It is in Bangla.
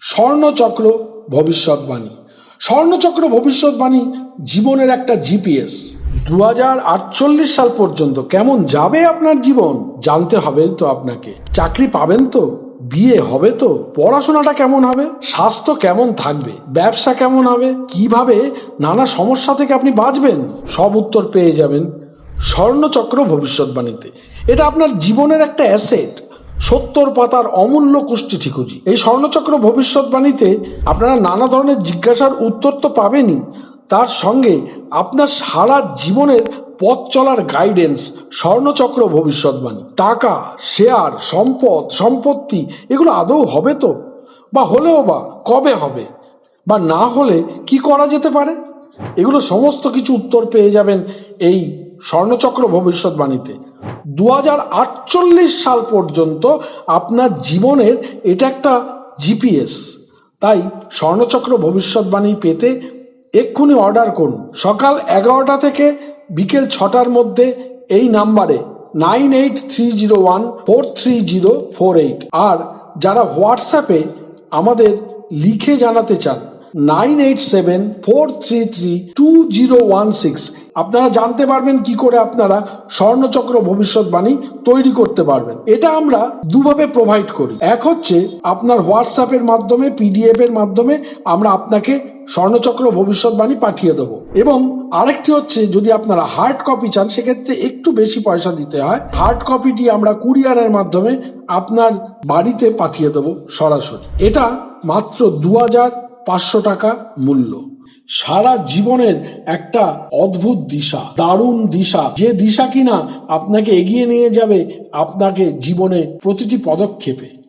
স্বর্ণচক্র ভবিষ্যৎবাণী। স্বর্ণচক্র ভবিষ্যৎবাণী জীবনের একটা জিপিএস। দু হাজার আটচল্লিশ সাল পর্যন্ত কেমন যাবে আপনার জীবন, জানতে হবে তো আপনাকে। চাকরি পাবেন তো? বিয়ে হবে তো? পড়াশোনাটা কেমন হবে? স্বাস্থ্য কেমন থাকবে? ব্যবসা কেমন হবে? কীভাবে নানা সমস্যা থেকে আপনি বাঁচবেন? সব উত্তর পেয়ে যাবেন স্বর্ণচক্র ভবিষ্যৎবাণীতে। এটা আপনার জীবনের একটা অ্যাসেট। সত্তর পাতার অমূল্য কুষ্টি ঠিকুজি। এই স্বর্ণচক্র ভবিষ্যৎবাণীতে আপনারা নানা ধরনের জিজ্ঞাসার উত্তর তো পাবেনই। তার সঙ্গে আপনার সারা জীবনের পথ চলার গাইডেন্স স্বর্ণচক্র ভবিষ্যৎবাণী। টাকা শেয়ার সম্পদ, সম্পত্তি, এগুলো আদৌ হবে তো? বা হলেও বা কবে হবে? বা না হলে কি করা যেতে পারে? এগুলো সমস্ত কিছু উত্তর পেয়ে যাবেন এই স্বর্ণচক্র ভবিষ্যৎবাণীতে। দু হাজার আটচল্লিশ সাল পর্যন্ত আপনার জীবনের এটা একটা জিপিএস। তাই স্বর্ণচক্র ভবিষ্যৎবাণী পেতে এক্ষুনি অর্ডার করুন। সকাল এগারোটা থেকে বিকেল ছটার মধ্যে এই নাম্বারে nine eight three zero one four three zero four eight. আর যারা হোয়াটসঅ্যাপে আমাদের লিখে জানাতে চান, nine eight seven four three three two zero one six. আপনারা জানতে পারবেন কি করে আপনারা স্বর্ণচক্র ভবিষ্যৎবাণী তৈরি করতে পারবেন। এটা আমরা দুভাবে প্রোভাইড করি। এক হচ্ছে, আপনার হোয়াটসঅ্যাপের মাধ্যমে পিডিএফ এর মাধ্যমে আমরা আপনাকে স্বর্ণচক্র ভবিষ্যৎবাণী পাঠিয়ে দেবো। এবং আরেকটি হচ্ছে, যদি আপনারা হার্ড কপি চান, সেক্ষেত্রে একটু বেশি পয়সা দিতে হয়। হার্ড কপিটি আমরা কুরিয়ারের মাধ্যমে আপনার বাড়িতে পাঠিয়ে দেবো সরাসরি। এটা মাত্র দু হাজার পাঁচশো টাকা মূল্য। সারা জীবনের একটা অদ্ভুত দিশা, দারুণ দিশা। যে দিশা কিনা আপনাকে এগিয়ে নিয়ে যাবে, আপনাকে জীবনে প্রতিটি পদক্ষেপে।